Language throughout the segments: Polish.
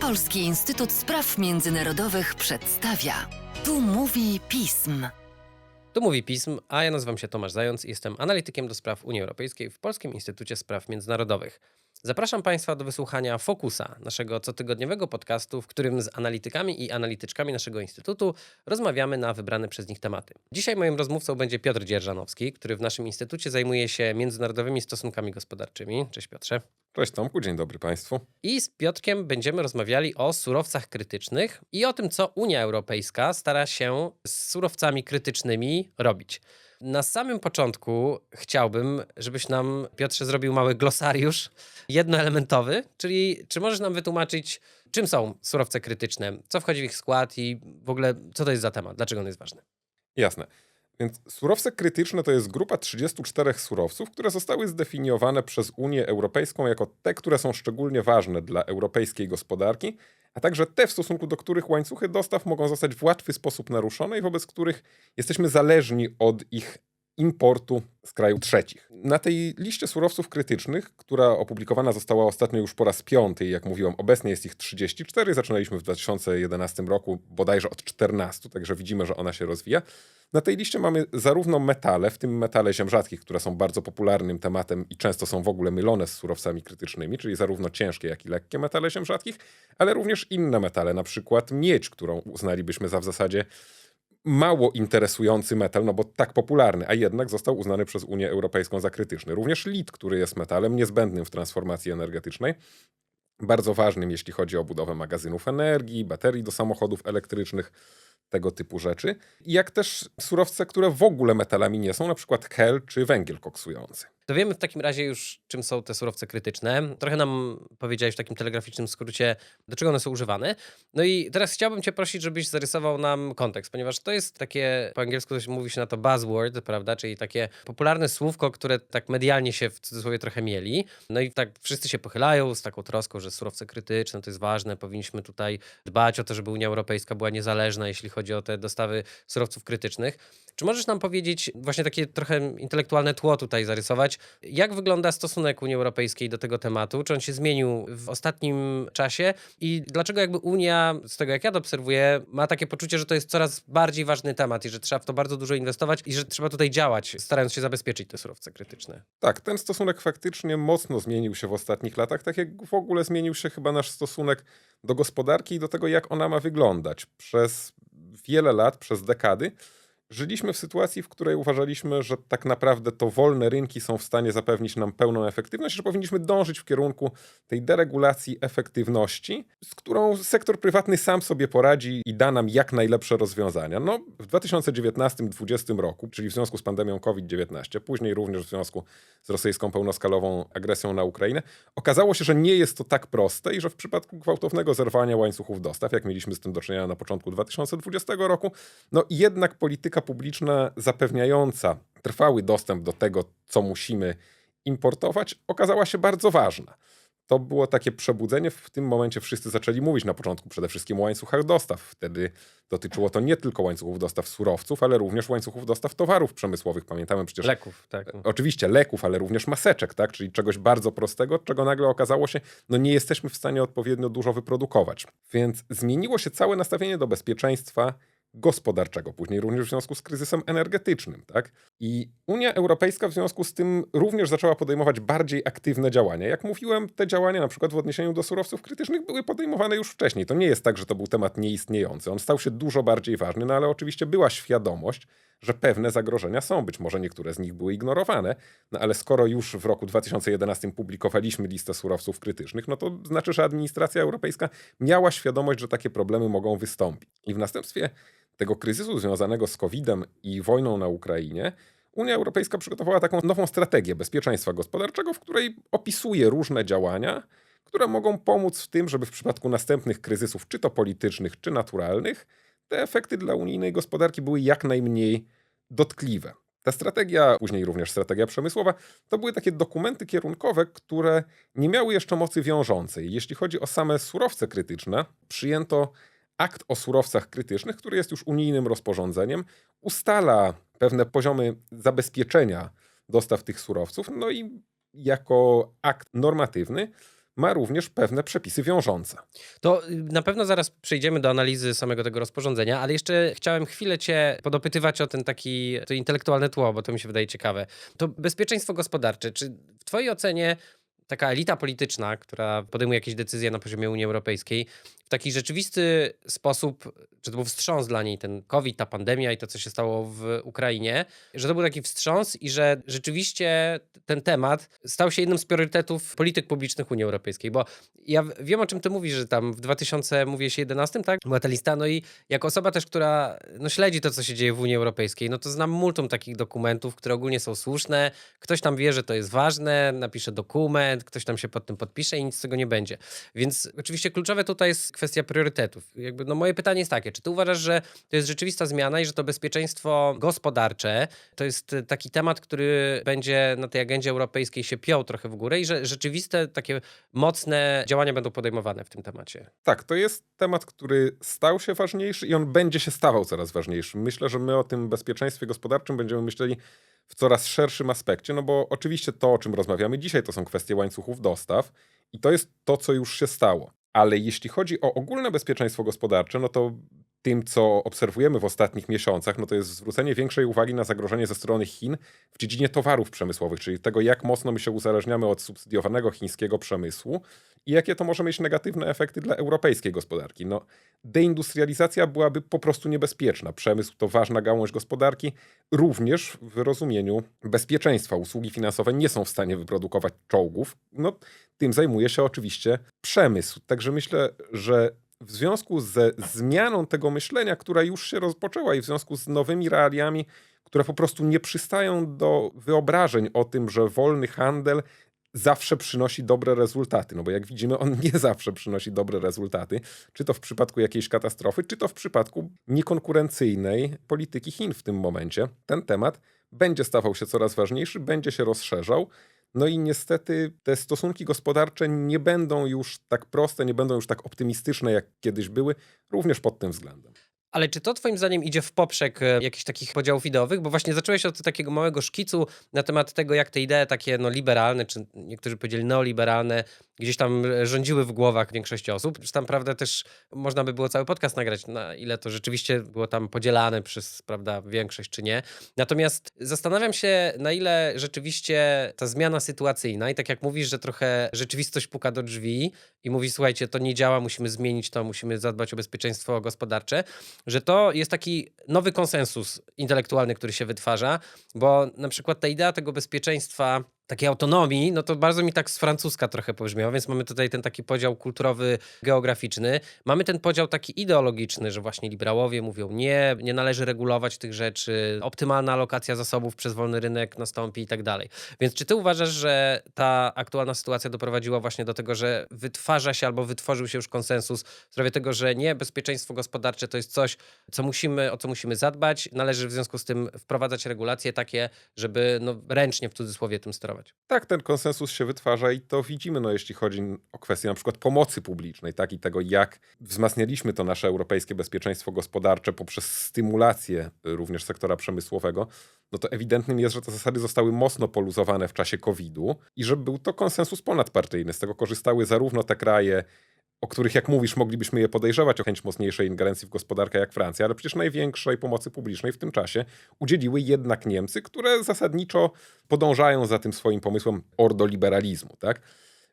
Polski Instytut Spraw Międzynarodowych przedstawia. Tu mówi pism. Tu mówi pism, a ja nazywam się Tomasz Zając i jestem analitykiem do spraw Unii Europejskiej w Polskim Instytucie Spraw Międzynarodowych. Zapraszam Państwa do wysłuchania Fokusa, naszego cotygodniowego podcastu, w którym z analitykami i analityczkami naszego instytutu rozmawiamy na wybrane przez nich tematy. Dzisiaj moim rozmówcą będzie Piotr Dzierżanowski, który w naszym instytucie zajmuje się międzynarodowymi stosunkami gospodarczymi. Cześć Piotrze. Cześć Tomku, dzień dobry Państwu. I z Piotrkiem będziemy rozmawiali o surowcach krytycznych i o tym, co Unia Europejska stara się z surowcami krytycznymi robić. Na samym początku chciałbym, żebyś nam, Piotrze, zrobił mały glosariusz jednoelementowy, czyli czy możesz nam wytłumaczyć, czym są surowce krytyczne, co wchodzi w ich skład i w ogóle co to jest za temat, dlaczego on jest ważny? Jasne. Więc surowce krytyczne to jest grupa 34 surowców, które zostały zdefiniowane przez Unię Europejską jako te, które są szczególnie ważne dla europejskiej gospodarki, a także te, w stosunku do których łańcuchy dostaw mogą zostać w łatwy sposób naruszone i wobec których jesteśmy zależni od ich importu z krajów trzecich. Na tej liście surowców krytycznych, która opublikowana została ostatnio już po raz piąty, jak mówiłem, obecnie jest ich 34, zaczynaliśmy w 2011 roku bodajże od 14, także widzimy, że ona się rozwija. Na tej liście mamy zarówno metale, w tym metale ziem rzadkich, które są bardzo popularnym tematem i często są w ogóle mylone z surowcami krytycznymi, czyli zarówno ciężkie, jak i lekkie metale ziem rzadkich, ale również inne metale, na przykład miedź, którą uznalibyśmy za w zasadzie mało interesujący metal, no bo tak popularny, a jednak został uznany przez Unię Europejską za krytyczny. Również lit, który jest metalem niezbędnym w transformacji energetycznej, bardzo ważnym, jeśli chodzi o budowę magazynów energii, baterii do samochodów elektrycznych, tego typu rzeczy. Jak też surowce, które w ogóle metalami nie są, na przykład hel czy węgiel koksujący. To wiemy w takim razie już, czym są te surowce krytyczne. Trochę nam powiedziałeś w takim telegraficznym skrócie, do czego one są używane. No i teraz chciałbym Cię prosić, żebyś zarysował nam kontekst, ponieważ to jest takie, po angielsku mówi się na to buzzword, prawda? Czyli takie popularne słówko, które tak medialnie się w cudzysłowie trochę mieli. No i tak wszyscy się pochylają z taką troską, że surowce krytyczne to jest ważne, powinniśmy tutaj dbać o to, żeby Unia Europejska była niezależna, jeśli chodzi o te dostawy surowców krytycznych. Czy możesz nam powiedzieć, właśnie takie trochę intelektualne tło tutaj zarysować, jak wygląda stosunek Unii Europejskiej do tego tematu? Czy on się zmienił w ostatnim czasie? I dlaczego jakby Unia, z tego jak ja to obserwuję, ma takie poczucie, że to jest coraz bardziej ważny temat i że trzeba w to bardzo dużo inwestować i że trzeba tutaj działać, starając się zabezpieczyć te surowce krytyczne? Tak, ten stosunek faktycznie mocno zmienił się w ostatnich latach, tak jak w ogóle zmienił się chyba nasz stosunek do gospodarki i do tego, jak ona ma wyglądać. Przez wiele lat, przez dekady, Żyliśmy w sytuacji, w której uważaliśmy, że tak naprawdę to wolne rynki są w stanie zapewnić nam pełną efektywność, że powinniśmy dążyć w kierunku tej deregulacji efektywności, z którą sektor prywatny sam sobie poradzi i da nam jak najlepsze rozwiązania. No, w 2019-2020 roku, czyli w związku z pandemią COVID-19, później również w związku z rosyjską pełnoskalową agresją na Ukrainę, okazało się, że nie jest to tak proste i że w przypadku gwałtownego zerwania łańcuchów dostaw, jak mieliśmy z tym do czynienia na początku 2020 roku, no jednak polityka polityka publiczna zapewniająca trwały dostęp do tego, co musimy importować, okazała się bardzo ważna. To było takie przebudzenie. W tym momencie wszyscy zaczęli mówić na początku przede wszystkim o łańcuchach dostaw. Wtedy dotyczyło to nie tylko łańcuchów dostaw surowców, ale również łańcuchów dostaw towarów przemysłowych. Pamiętamy przecież. Leków, tak. Oczywiście leków, ale również maseczek, tak? Czyli czegoś bardzo prostego, czego nagle okazało się, no nie jesteśmy w stanie odpowiednio dużo wyprodukować. Więc zmieniło się całe nastawienie do bezpieczeństwa gospodarczego, później również w związku z kryzysem energetycznym. Tak? I Unia Europejska w związku z tym również zaczęła podejmować bardziej aktywne działania. Jak mówiłem, te działania na przykład w odniesieniu do surowców krytycznych były podejmowane już wcześniej. To nie jest tak, że to był temat nieistniejący. On stał się dużo bardziej ważny, no ale oczywiście była świadomość, że pewne zagrożenia są. Być może niektóre z nich były ignorowane, no ale skoro już w roku 2011 publikowaliśmy listę surowców krytycznych, no to znaczy, że administracja europejska miała świadomość, że takie problemy mogą wystąpić. I w następstwie tego kryzysu związanego z COVID-em i wojną na Ukrainie, Unia Europejska przygotowała taką nową strategię bezpieczeństwa gospodarczego, w której opisuje różne działania, które mogą pomóc w tym, żeby w przypadku następnych kryzysów, czy to politycznych, czy naturalnych, te efekty dla unijnej gospodarki były jak najmniej dotkliwe. Ta strategia, później również strategia przemysłowa, to były takie dokumenty kierunkowe, które nie miały jeszcze mocy wiążącej. Jeśli chodzi o same surowce krytyczne, przyjęto akt o surowcach krytycznych, który jest już unijnym rozporządzeniem, ustala pewne poziomy zabezpieczenia dostaw tych surowców, no i jako akt normatywny ma również pewne przepisy wiążące. To y, na pewno zaraz przejdziemy do analizy samego tego rozporządzenia, ale jeszcze chciałem chwilę cię podopytywać o ten taki, to intelektualne tło, bo to mi się wydaje ciekawe. To bezpieczeństwo gospodarcze, czy w twojej ocenie taka elita polityczna, która podejmuje jakieś decyzje na poziomie Unii Europejskiej, w taki rzeczywisty sposób, czy to był wstrząs dla niej, ten COVID, ta pandemia i to, co się stało w Ukrainie, że to był taki wstrząs i że rzeczywiście ten temat stał się jednym z priorytetów polityk publicznych Unii Europejskiej, bo ja wiem, o czym ty mówisz, że tam w 2011, tak, była ta lista, no i jako osoba też, która no, śledzi to, co się dzieje w Unii Europejskiej, no to znam multum takich dokumentów, które ogólnie są słuszne, ktoś tam wie, że to jest ważne, napisze dokument, ktoś tam się pod tym podpisze i nic z tego nie będzie. Więc oczywiście kluczowe tutaj jest kwestia priorytetów. Jakby, no moje pytanie jest takie, czy ty uważasz, że to jest rzeczywista zmiana i że to bezpieczeństwo gospodarcze to jest e, taki temat, który będzie na tej agendzie europejskiej się piął trochę w górę i że rzeczywiste takie mocne działania będą podejmowane w tym temacie? Tak, to jest temat, który stał się ważniejszy i on będzie się stawał coraz ważniejszy. Myślę, że my o tym bezpieczeństwie gospodarczym będziemy myśleli w coraz szerszym aspekcie, no bo oczywiście to, o czym rozmawiamy dzisiaj, to są kwestie łańcuchów dostaw i to jest to, co już się stało. Ale jeśli chodzi o ogólne bezpieczeństwo gospodarcze, no to tym, co obserwujemy w ostatnich miesiącach, no to jest zwrócenie większej uwagi na zagrożenie ze strony Chin w dziedzinie towarów przemysłowych, czyli tego, jak mocno my się uzależniamy od subsydiowanego chińskiego przemysłu i jakie to może mieć negatywne efekty dla europejskiej gospodarki. No, deindustrializacja byłaby po prostu niebezpieczna. Przemysł to ważna gałąź gospodarki, również w rozumieniu bezpieczeństwa. Usługi finansowe nie są w stanie wyprodukować czołgów. No, tym zajmuje się oczywiście przemysł. Także myślę, że w związku ze zmianą tego myślenia, która już się rozpoczęła i w związku z nowymi realiami, które po prostu nie przystają do wyobrażeń o tym, że wolny handel zawsze przynosi dobre rezultaty. No bo jak widzimy, on nie zawsze przynosi dobre rezultaty. Czy to w przypadku jakiejś katastrofy, czy to w przypadku niekonkurencyjnej polityki Chin w tym momencie. Ten temat będzie stawał się coraz ważniejszy, będzie się rozszerzał. No i niestety te stosunki gospodarcze nie będą już tak proste, nie będą już tak optymistyczne, jak kiedyś były, również pod tym względem. Ale czy to twoim zdaniem idzie w poprzek e, jakichś takich podziałów ideowych? Bo właśnie zacząłeś od takiego małego szkicu na temat tego, jak te idee takie no, liberalne, czy niektórzy powiedzieli neoliberalne, gdzieś tam e, rządziły w głowach większości osób. Czy tam, prawda, też można by było cały podcast nagrać, na ile to rzeczywiście było tam podzielane przez, prawda, większość, czy nie. Natomiast zastanawiam się, na ile rzeczywiście ta zmiana sytuacyjna i tak jak mówisz, że trochę rzeczywistość puka do drzwi i mówi, słuchajcie, to nie działa, musimy zmienić to, musimy zadbać o bezpieczeństwo gospodarcze, że to jest taki nowy konsensus intelektualny, który się wytwarza, bo na przykład ta idea tego bezpieczeństwa, takiej autonomii, no to bardzo mi tak z francuska trochę pobrzmiało, więc mamy tutaj ten taki podział kulturowy, geograficzny. Mamy ten podział taki ideologiczny, że właśnie liberałowie mówią nie, nie należy regulować tych rzeczy, optymalna alokacja zasobów przez wolny rynek nastąpi i tak dalej. Więc czy ty uważasz, że ta aktualna sytuacja doprowadziła właśnie do tego, że wytwarza się albo wytworzył się już konsensus w sprawie tego, że nie, bezpieczeństwo gospodarcze to jest coś, co musimy, o co musimy zadbać, należy w związku z tym wprowadzać regulacje takie, żeby no, ręcznie w cudzysłowie tym sterować. Tak, ten konsensus się wytwarza i to widzimy, no, jeśli chodzi o kwestię na przykład pomocy publicznej, tak, i tego, jak wzmacnialiśmy to nasze europejskie bezpieczeństwo gospodarcze poprzez stymulację y, również sektora przemysłowego, no to ewidentnym jest, że te zasady zostały mocno poluzowane w czasie COVID-u i że był to konsensus ponadpartyjny. Z tego korzystały zarówno te kraje, o których, jak mówisz, moglibyśmy je podejrzewać o chęć mocniejszej ingerencji w gospodarkę jak Francja, ale przecież największej pomocy publicznej w tym czasie udzieliły jednak Niemcy, które zasadniczo podążają za tym swoim pomysłem ordoliberalizmu, tak?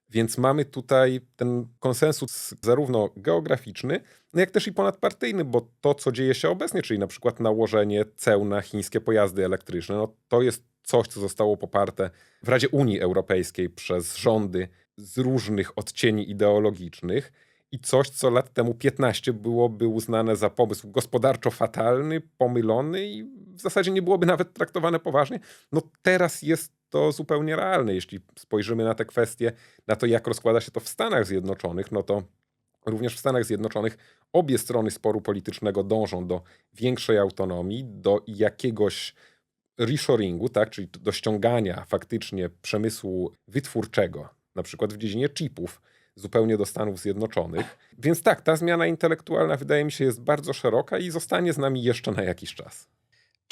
Więc mamy tutaj ten konsensus zarówno geograficzny, no jak też i ponadpartyjny, bo to, co dzieje się obecnie, czyli na przykład nałożenie ceł na chińskie pojazdy elektryczne, no to jest coś, co zostało poparte w Radzie Unii Europejskiej przez rządy z różnych odcieni ideologicznych i coś, co lat temu 15 byłoby uznane za pomysł gospodarczo fatalny, pomylony i w zasadzie nie byłoby nawet traktowane poważnie, no teraz jest to zupełnie realne. Jeśli spojrzymy na te kwestie, na to, jak rozkłada się to w Stanach Zjednoczonych, no to również w Stanach Zjednoczonych obie strony sporu politycznego dążą do większej autonomii, do jakiegoś reshoringu, tak, czyli do ściągania faktycznie przemysłu wytwórczego, na przykład w dziedzinie chipów, zupełnie do Stanów Zjednoczonych. Więc tak, ta zmiana intelektualna wydaje mi się jest bardzo szeroka i zostanie z nami jeszcze na jakiś czas.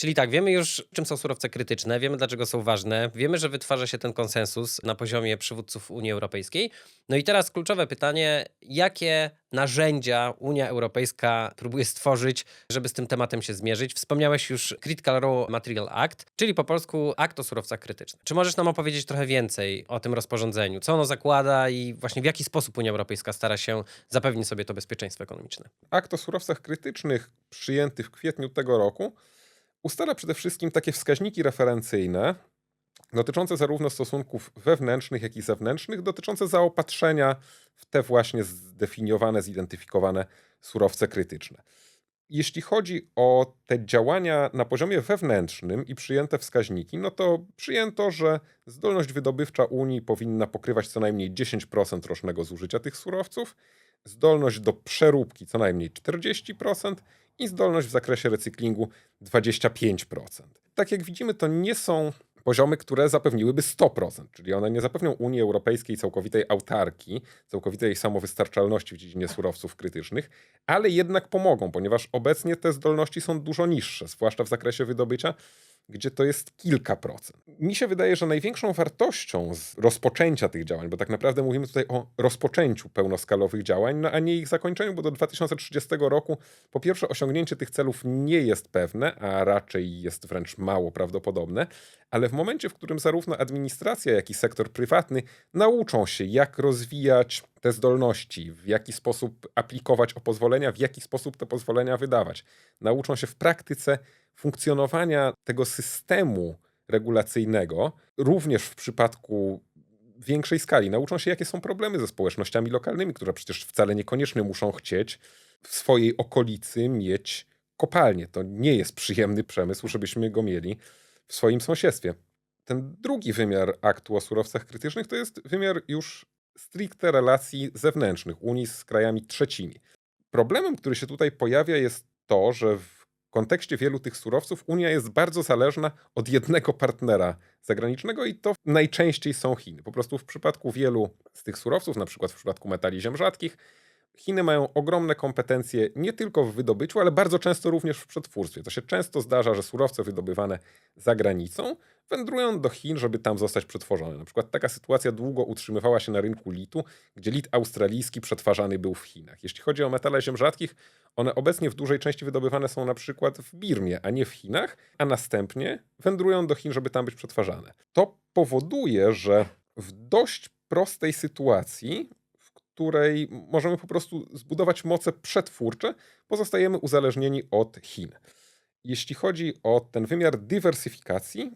Czyli tak, wiemy już, czym są surowce krytyczne, wiemy, dlaczego są ważne, wiemy, że wytwarza się ten konsensus na poziomie przywódców Unii Europejskiej. No i teraz kluczowe pytanie, jakie narzędzia Unia Europejska próbuje stworzyć, żeby z tym tematem się zmierzyć? Wspomniałeś już Critical Raw Material Act, czyli po polsku akt o surowcach krytycznych. Czy możesz nam opowiedzieć trochę więcej o tym rozporządzeniu? Co ono zakłada i właśnie w jaki sposób Unia Europejska stara się zapewnić sobie to bezpieczeństwo ekonomiczne? Akt o surowcach krytycznych przyjęty w kwietniu tego roku ustala przede wszystkim takie wskaźniki referencyjne dotyczące zarówno stosunków wewnętrznych, jak i zewnętrznych, dotyczące zaopatrzenia w te właśnie zdefiniowane, zidentyfikowane surowce krytyczne. Jeśli chodzi o te działania na poziomie wewnętrznym i przyjęte wskaźniki, no to przyjęto, że zdolność wydobywcza Unii powinna pokrywać co najmniej 10% rocznego zużycia tych surowców, zdolność do przeróbki co najmniej 40% i zdolność w zakresie recyklingu 25%. Tak jak widzimy, to nie są poziomy, które zapewniłyby 100%, czyli one nie zapewnią Unii Europejskiej całkowitej autarki, całkowitej samowystarczalności w dziedzinie surowców krytycznych, ale jednak pomogą, ponieważ obecnie te zdolności są dużo niższe, zwłaszcza w zakresie wydobycia, gdzie to jest kilka procent. Mi się wydaje, że największą wartością z rozpoczęcia tych działań, bo tak naprawdę mówimy tutaj o rozpoczęciu pełnoskalowych działań, no a nie ich zakończeniu, bo do 2030 roku po pierwsze osiągnięcie tych celów nie jest pewne, a raczej jest wręcz mało prawdopodobne, ale w momencie, w którym zarówno administracja, jak i sektor prywatny nauczą się, jak rozwijać te zdolności, w jaki sposób aplikować o pozwolenia, w jaki sposób te pozwolenia wydawać, nauczą się w praktyce funkcjonowania tego systemu regulacyjnego, również w przypadku większej skali. Nauczą się, jakie są problemy ze społecznościami lokalnymi, które przecież wcale niekoniecznie muszą chcieć w swojej okolicy mieć kopalnię. To nie jest przyjemny przemysł, żebyśmy go mieli w swoim sąsiedztwie. Ten drugi wymiar aktu o surowcach krytycznych to jest wymiar już stricte relacji zewnętrznych Unii z krajami trzecimi. Problemem, który się tutaj pojawia, jest to, że w kontekście wielu tych surowców Unia jest bardzo zależna od jednego partnera zagranicznego i to najczęściej są Chiny. Po prostu w przypadku wielu z tych surowców, na przykład w przypadku metali ziem rzadkich, Chiny mają ogromne kompetencje nie tylko w wydobyciu, ale bardzo często również w przetwórstwie. To się często zdarza, że surowce wydobywane za granicą wędrują do Chin, żeby tam zostać przetworzone. Na przykład taka sytuacja długo utrzymywała się na rynku litu, gdzie lit australijski przetwarzany był w Chinach. Jeśli chodzi o metale ziem rzadkich, one obecnie w dużej części wydobywane są na przykład w Birmie, a nie w Chinach, a następnie wędrują do Chin, żeby tam być przetwarzane. To powoduje, że w dość prostej sytuacji której możemy po prostu zbudować moce przetwórcze, pozostajemy uzależnieni od Chin. Jeśli chodzi o ten wymiar dywersyfikacji,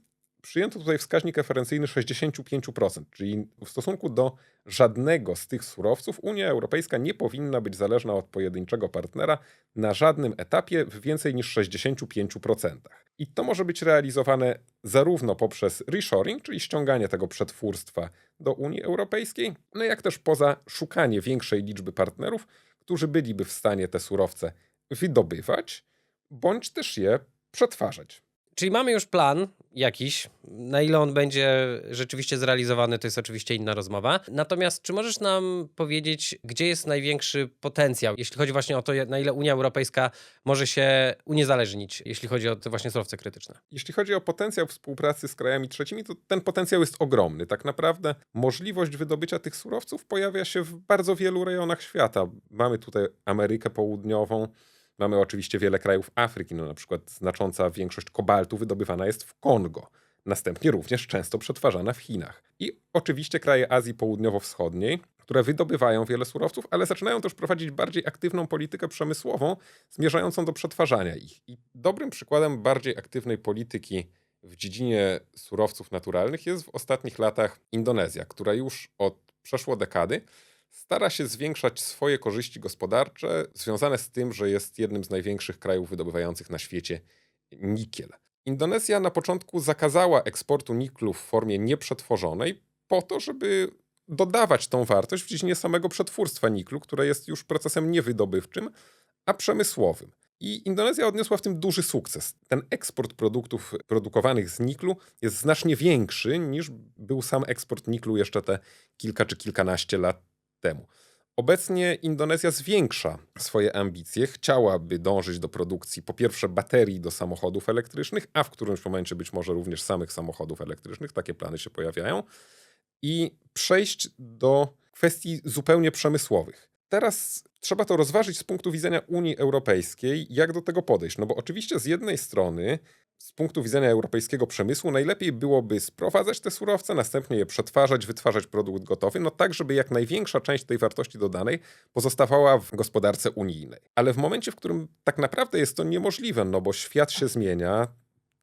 przyjęto tutaj wskaźnik referencyjny 65%, czyli w stosunku do żadnego z tych surowców Unia Europejska nie powinna być zależna od pojedynczego partnera na żadnym etapie w więcej niż 65%. I to może być realizowane zarówno poprzez reshoring, czyli ściąganie tego przetwórstwa do Unii Europejskiej, no jak też poza szukanie większej liczby partnerów, którzy byliby w stanie te surowce wydobywać, bądź też je przetwarzać. Czyli mamy już plan jakiś. Na ile on będzie rzeczywiście zrealizowany, to jest oczywiście inna rozmowa. Natomiast czy możesz nam powiedzieć, gdzie jest największy potencjał, jeśli chodzi właśnie o to, na ile Unia Europejska może się uniezależnić, jeśli chodzi o te właśnie surowce krytyczne? Jeśli chodzi o potencjał współpracy z krajami trzecimi, to ten potencjał jest ogromny. Tak naprawdę możliwość wydobycia tych surowców pojawia się w bardzo wielu rejonach świata. Mamy tutaj Amerykę Południową, Mamy oczywiście wiele krajów Afryki, no na przykład znacząca większość kobaltu wydobywana jest w Kongo. Następnie również często przetwarzana w Chinach. I oczywiście kraje Azji Południowo-Wschodniej, które wydobywają wiele surowców, ale zaczynają też prowadzić bardziej aktywną politykę przemysłową zmierzającą do przetwarzania ich. I dobrym przykładem bardziej aktywnej polityki w dziedzinie surowców naturalnych jest w ostatnich latach Indonezja, która już od przeszło dekady stara się zwiększać swoje korzyści gospodarcze związane z tym, że jest jednym z największych krajów wydobywających na świecie nikiel. Indonezja na początku zakazała eksportu niklu w formie nieprzetworzonej po to, żeby dodawać tą wartość w dziedzinie samego przetwórstwa niklu, które jest już procesem niewydobywczym, a przemysłowym. I Indonezja odniosła w tym duży sukces. Ten eksport produktów produkowanych z niklu jest znacznie większy niż był sam eksport niklu jeszcze te kilka czy kilkanaście lat temu. Obecnie Indonezja zwiększa swoje ambicje, chciałaby dążyć do produkcji po pierwsze baterii do samochodów elektrycznych, a w którymś momencie być może również samych samochodów elektrycznych, takie plany się pojawiają, i przejść do kwestii zupełnie przemysłowych. Teraz trzeba to rozważyć z punktu widzenia Unii Europejskiej, jak do tego podejść. No bo oczywiście z jednej strony, z punktu widzenia europejskiego przemysłu, najlepiej byłoby sprowadzać te surowce, następnie je przetwarzać, wytwarzać produkt gotowy, no tak, żeby jak największa część tej wartości dodanej pozostawała w gospodarce unijnej. Ale w momencie, w którym tak naprawdę jest to niemożliwe, no bo świat się zmienia,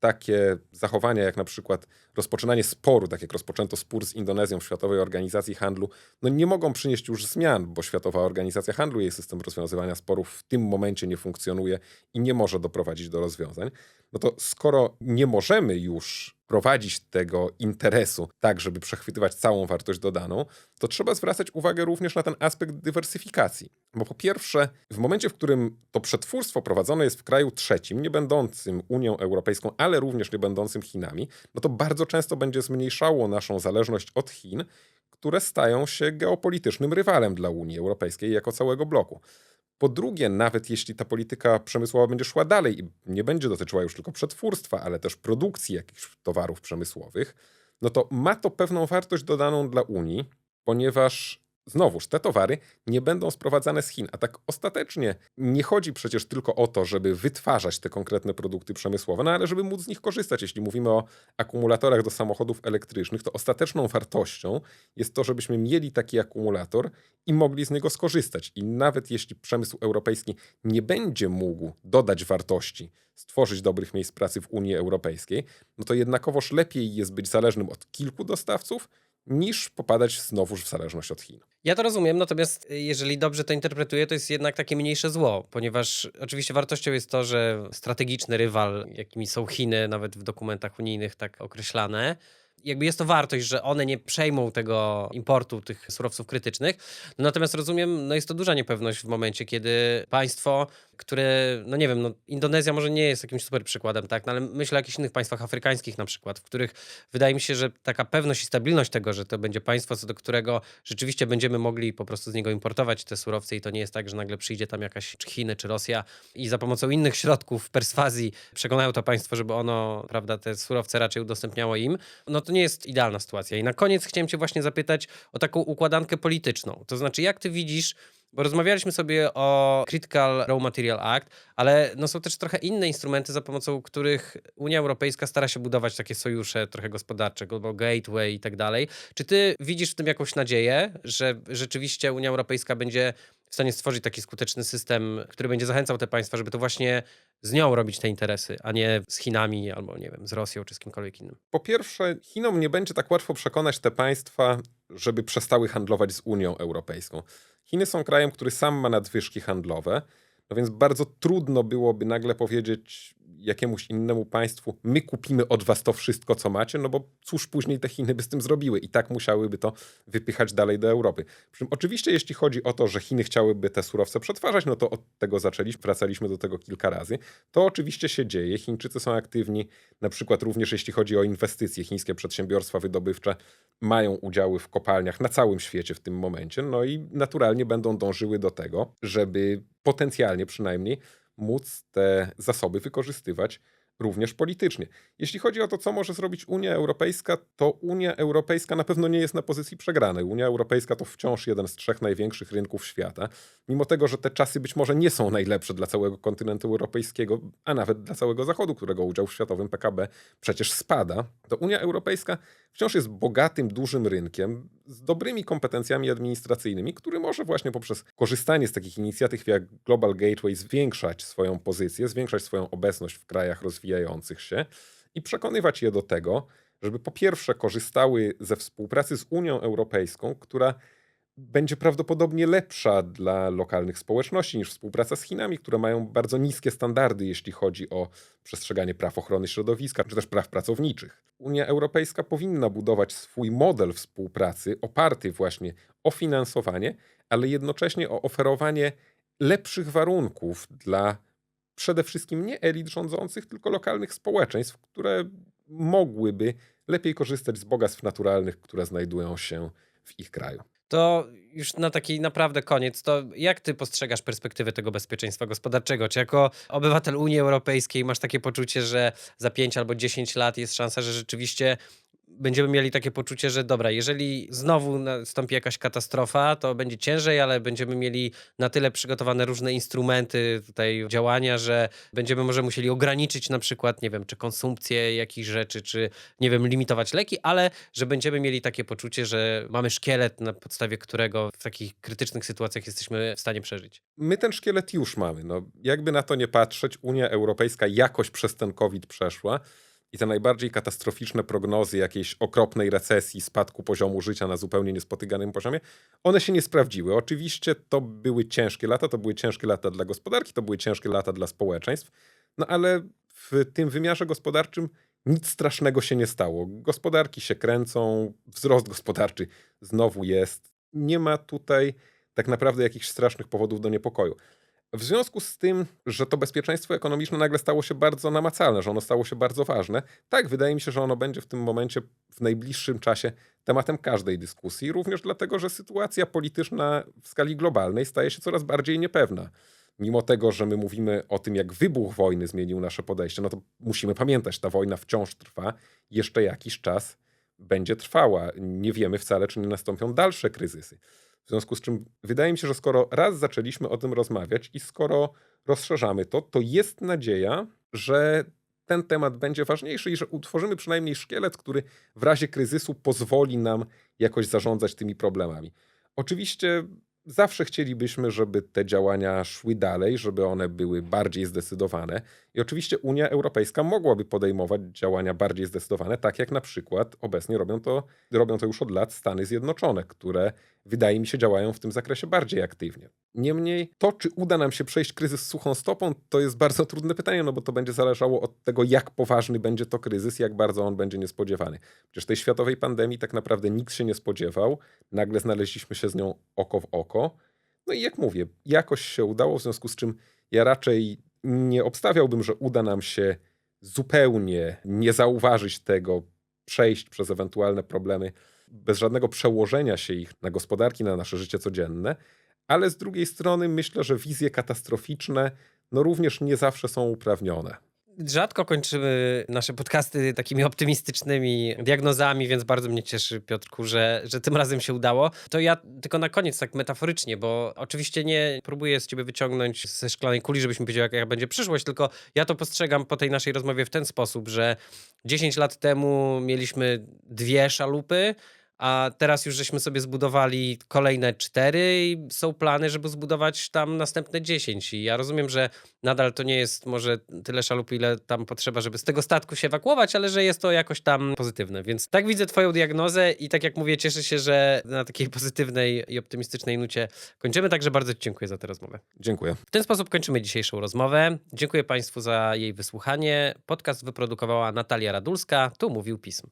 takie zachowania, jak na przykład rozpoczynanie sporu, tak jak rozpoczęto spór z Indonezją w Światowej Organizacji Handlu, no nie mogą przynieść już zmian, bo Światowa Organizacja Handlu, jej system rozwiązywania sporów w tym momencie nie funkcjonuje i nie może doprowadzić do rozwiązań. No to skoro nie możemy już prowadzić tego interesu tak, żeby przechwytywać całą wartość dodaną, to trzeba zwracać uwagę również na ten aspekt dywersyfikacji. Bo po pierwsze, w momencie, w którym to przetwórstwo prowadzone jest w kraju trzecim, nie będącym Unią Europejską, ale również nie będącym Chinami, no to bardzo często będzie zmniejszało naszą zależność od Chin, które stają się geopolitycznym rywalem dla Unii Europejskiej jako całego bloku. Po drugie, nawet jeśli ta polityka przemysłowa będzie szła dalej i nie będzie dotyczyła już tylko przetwórstwa, ale też produkcji jakichś towarów przemysłowych, no to ma to pewną wartość dodaną dla Unii, ponieważ znowuż te towary nie będą sprowadzane z Chin. A tak ostatecznie nie chodzi przecież tylko o to, żeby wytwarzać te konkretne produkty przemysłowe, no ale żeby móc z nich korzystać. Jeśli mówimy o akumulatorach do samochodów elektrycznych, to ostateczną wartością jest to, żebyśmy mieli taki akumulator i mogli z niego skorzystać. I nawet jeśli przemysł europejski nie będzie mógł dodać wartości, stworzyć dobrych miejsc pracy w Unii Europejskiej, no to jednakowoż lepiej jest być zależnym od kilku dostawców, niż popadać znowuż w zależność od Chin. Ja to rozumiem, natomiast y, jeżeli dobrze to interpretuję, to jest jednak takie mniejsze zło, ponieważ oczywiście wartością jest to, że strategiczny rywal, jakimi są Chiny, nawet w dokumentach unijnych tak określane, jakby jest to wartość, że one nie przejmą tego importu tych surowców krytycznych. Natomiast rozumiem, no jest to duża niepewność w momencie, kiedy państwo, które, no nie wiem, no Indonezja może nie jest jakimś super przykładem, tak, no ale myślę o jakichś innych państwach afrykańskich na przykład, w których wydaje mi się, że taka pewność i stabilność tego, że to będzie państwo, co do którego rzeczywiście będziemy mogli po prostu z niego importować te surowce i to nie jest tak, że nagle przyjdzie tam jakaś czy Chiny, czy Rosja i za pomocą innych środków perswazji przekonają to państwo, żeby ono, prawda, te surowce raczej udostępniało im, no to nie jest idealna sytuacja. I na koniec chciałem cię właśnie zapytać o taką układankę polityczną. To znaczy, jak ty widzisz, bo rozmawialiśmy sobie o Critical Raw Material Act, ale no są też trochę inne instrumenty, za pomocą których Unia Europejska stara się budować takie sojusze trochę gospodarcze, Global Gateway i tak dalej. Czy ty widzisz w tym jakąś nadzieję, że rzeczywiście Unia Europejska będzie w stanie stworzyć taki skuteczny system, który będzie zachęcał te państwa, żeby to właśnie z nią robić te interesy, a nie z Chinami albo nie wiem, z Rosją czy z kimkolwiek innym? Po pierwsze, Chinom nie będzie tak łatwo przekonać te państwa, żeby przestały handlować z Unią Europejską. Chiny są krajem, który sam ma nadwyżki handlowe, no więc bardzo trudno byłoby nagle powiedzieć jakiemuś innemu państwu, my kupimy od was to wszystko, co macie, no bo cóż później te Chiny by z tym zrobiły i tak musiałyby to wypychać dalej do Europy. Przy czym oczywiście jeśli chodzi o to, że Chiny chciałyby te surowce przetwarzać, no to od tego zaczęliśmy, wracaliśmy do tego kilka razy. To oczywiście się dzieje. Chińczycy są aktywni, na przykład również jeśli chodzi o inwestycje. Chińskie przedsiębiorstwa wydobywcze mają udziały w kopalniach na całym świecie w tym momencie, no i naturalnie będą dążyły do tego, żeby potencjalnie przynajmniej móc te zasoby wykorzystywać również politycznie. Jeśli chodzi o to, co może zrobić Unia Europejska, to Unia Europejska na pewno nie jest na pozycji przegranej. Unia Europejska to wciąż jeden z trzech największych rynków świata. Mimo tego, że te czasy być może nie są najlepsze dla całego kontynentu europejskiego, a nawet dla całego Zachodu, którego udział w światowym PKB przecież spada, to Unia Europejska wciąż jest bogatym, dużym rynkiem z dobrymi kompetencjami administracyjnymi, który może właśnie poprzez korzystanie z takich inicjatyw jak Global Gateway zwiększać swoją pozycję, zwiększać swoją obecność w krajach rozwijających się i przekonywać je do tego, żeby po pierwsze korzystały ze współpracy z Unią Europejską, która będzie prawdopodobnie lepsza dla lokalnych społeczności niż współpraca z Chinami, które mają bardzo niskie standardy, jeśli chodzi o przestrzeganie praw ochrony środowiska czy też praw pracowniczych. Unia Europejska powinna budować swój model współpracy oparty właśnie o finansowanie, ale jednocześnie o oferowanie lepszych warunków dla przede wszystkim nie elit rządzących, tylko lokalnych społeczeństw, które mogłyby lepiej korzystać z bogactw naturalnych, które znajdują się w ich kraju. To już na taki naprawdę koniec, to jak ty postrzegasz perspektywę tego bezpieczeństwa gospodarczego? Czy jako obywatel Unii Europejskiej masz takie poczucie, że za 5 albo 10 lat jest szansa, że rzeczywiście będziemy mieli takie poczucie, że dobra, jeżeli znowu nastąpi jakaś katastrofa, to będzie ciężej, ale będziemy mieli na tyle przygotowane różne instrumenty tutaj działania, że będziemy może musieli ograniczyć na przykład, nie wiem, czy konsumpcję jakichś rzeczy, czy nie wiem, limitować leki, ale że będziemy mieli takie poczucie, że mamy szkielet, na podstawie którego w takich krytycznych sytuacjach jesteśmy w stanie przeżyć. My ten szkielet już mamy. No, jakby na to nie patrzeć, Unia Europejska jakoś przez ten COVID przeszła i te najbardziej katastroficzne prognozy jakiejś okropnej recesji, spadku poziomu życia na zupełnie niespotykanym poziomie, one się nie sprawdziły. Oczywiście to były ciężkie lata, to były ciężkie lata dla gospodarki, to były ciężkie lata dla społeczeństw, no ale w tym wymiarze gospodarczym nic strasznego się nie stało. Gospodarki się kręcą, wzrost gospodarczy znowu jest. Nie ma tutaj tak naprawdę jakichś strasznych powodów do niepokoju. W związku z tym, że to bezpieczeństwo ekonomiczne nagle stało się bardzo namacalne, że ono stało się bardzo ważne, tak, wydaje mi się, że ono będzie w tym momencie, w najbliższym czasie tematem każdej dyskusji, również dlatego, że sytuacja polityczna w skali globalnej staje się coraz bardziej niepewna. Mimo tego, że my mówimy o tym, jak wybuch wojny zmienił nasze podejście, no to musimy pamiętać, ta wojna wciąż trwa, jeszcze jakiś czas będzie trwała. Nie wiemy wcale, czy nie nastąpią dalsze kryzysy. W związku z czym wydaje mi się, że skoro raz zaczęliśmy o tym rozmawiać i skoro rozszerzamy to, to jest nadzieja, że ten temat będzie ważniejszy i że utworzymy przynajmniej szkielet, który w razie kryzysu pozwoli nam jakoś zarządzać tymi problemami. Oczywiście zawsze chcielibyśmy, żeby te działania szły dalej, żeby one były bardziej zdecydowane. I oczywiście Unia Europejska mogłaby podejmować działania bardziej zdecydowane, tak jak na przykład obecnie robią to, robią to już od lat Stany Zjednoczone, które wydaje mi się działają w tym zakresie bardziej aktywnie. Niemniej to, czy uda nam się przejść kryzys suchą stopą, to jest bardzo trudne pytanie, no bo to będzie zależało od tego, jak poważny będzie to kryzys, jak bardzo on będzie niespodziewany. Przecież tej światowej pandemii tak naprawdę nikt się nie spodziewał. Nagle znaleźliśmy się z nią oko w oko. No i jak mówię, jakoś się udało, w związku z czym ja raczej nie obstawiałbym, że uda nam się zupełnie nie zauważyć tego, przejść przez ewentualne problemy bez żadnego przełożenia się ich na gospodarki, na nasze życie codzienne, ale z drugiej strony myślę, że wizje katastroficzne no również nie zawsze są uprawnione. Rzadko kończymy nasze podcasty takimi optymistycznymi diagnozami, więc bardzo mnie cieszy, Piotrku, że, że tym razem się udało. To ja tylko na koniec, tak metaforycznie, bo oczywiście nie próbuję z ciebie wyciągnąć ze szklanej kuli, żebyś mi powiedział, jaka będzie przyszłość, tylko ja to postrzegam po tej naszej rozmowie w ten sposób, że 10 lat temu mieliśmy dwie szalupy, a teraz już żeśmy sobie zbudowali kolejne cztery i są plany, żeby zbudować tam następne dziesięć. I ja rozumiem, że nadal to nie jest może tyle szalup, ile tam potrzeba, żeby z tego statku się ewakuować, ale że jest to jakoś tam pozytywne. Więc tak widzę twoją diagnozę i tak jak mówię, cieszę się, że na takiej pozytywnej i optymistycznej nucie kończymy. Także bardzo ci dziękuję za tę rozmowę. Dziękuję. W ten sposób kończymy dzisiejszą rozmowę. Dziękuję Państwu za jej wysłuchanie. Podcast wyprodukowała Natalia Radulska. Tu mówił Pism.